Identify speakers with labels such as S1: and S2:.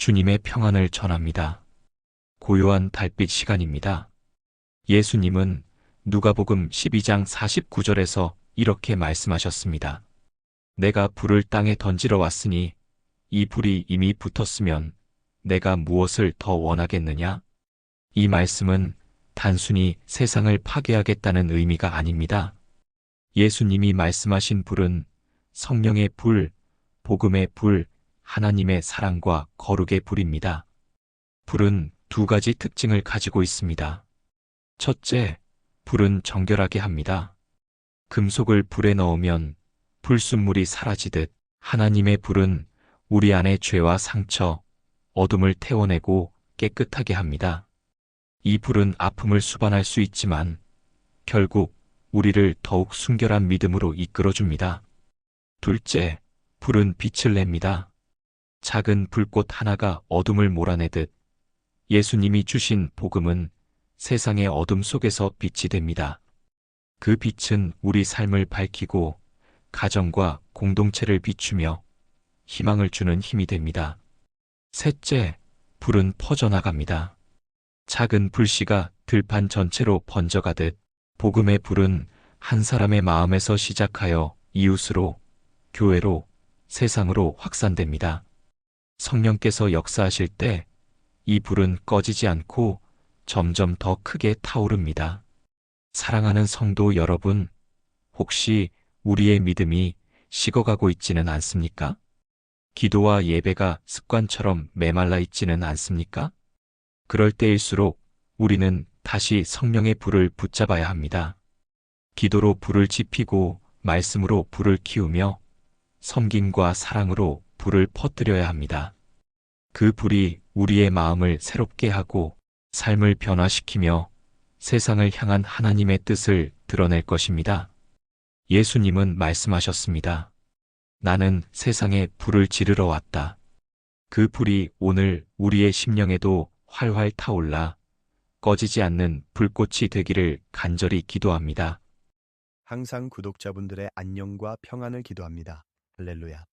S1: 주님의 평안을 전합니다. 고요한 달빛 시간입니다. 예수님은 누가복음 12장 49절에서 이렇게 말씀하셨습니다. 내가 불을 땅에 던지러 왔으니 이 불이 이미 붙었으면 내가 무엇을 더 원하겠느냐? 이 말씀은 단순히 세상을 파괴하겠다는 의미가 아닙니다. 예수님이 말씀하신 불은 성령의 불, 복음의 불, 하나님의 사랑과 거룩의 불입니다. 불은 두 가지 특징을 가지고 있습니다. 첫째, 불은 정결하게 합니다. 금속을 불에 넣으면 불순물이 사라지듯 하나님의 불은 우리 안의 죄와 상처, 어둠을 태워내고 깨끗하게 합니다. 이 불은 아픔을 수반할 수 있지만 결국 우리를 더욱 순결한 믿음으로 이끌어줍니다. 둘째, 불은 빛을 냅니다. 작은 불꽃 하나가 어둠을 몰아내듯 예수님이 주신 복음은 세상의 어둠 속에서 빛이 됩니다. 그 빛은 우리 삶을 밝히고 가정과 공동체를 비추며 희망을 주는 힘이 됩니다. 셋째, 불은 퍼져나갑니다. 작은 불씨가 들판 전체로 번져가듯 복음의 불은 한 사람의 마음에서 시작하여 이웃으로, 교회로, 세상으로 확산됩니다. 성령께서 역사하실 때 이 불은 꺼지지 않고 점점 더 크게 타오릅니다. 사랑하는 성도 여러분, 혹시 우리의 믿음이 식어가고 있지는 않습니까? 기도와 예배가 습관처럼 메말라 있지는 않습니까? 그럴 때일수록 우리는 다시 성령의 불을 붙잡아야 합니다. 기도로 불을 지피고 말씀으로 불을 키우며 섬김과 사랑으로 불을 퍼뜨려야 합니다. 그 불이 우리의 마음을 새롭게 하고 삶을 변화시키며 세상을 향한 하나님의 뜻을 드러낼 것입니다. 예수님은 말씀하셨습니다. 나는 세상에 불을 지르러 왔다. 그 불이 오늘 우리의 심령에도 활활 타올라 꺼지지 않는 불꽃이 되기를 간절히 기도합니다.
S2: 항상 구독자분들의 안녕과 평안을 기도합니다. 할렐루야.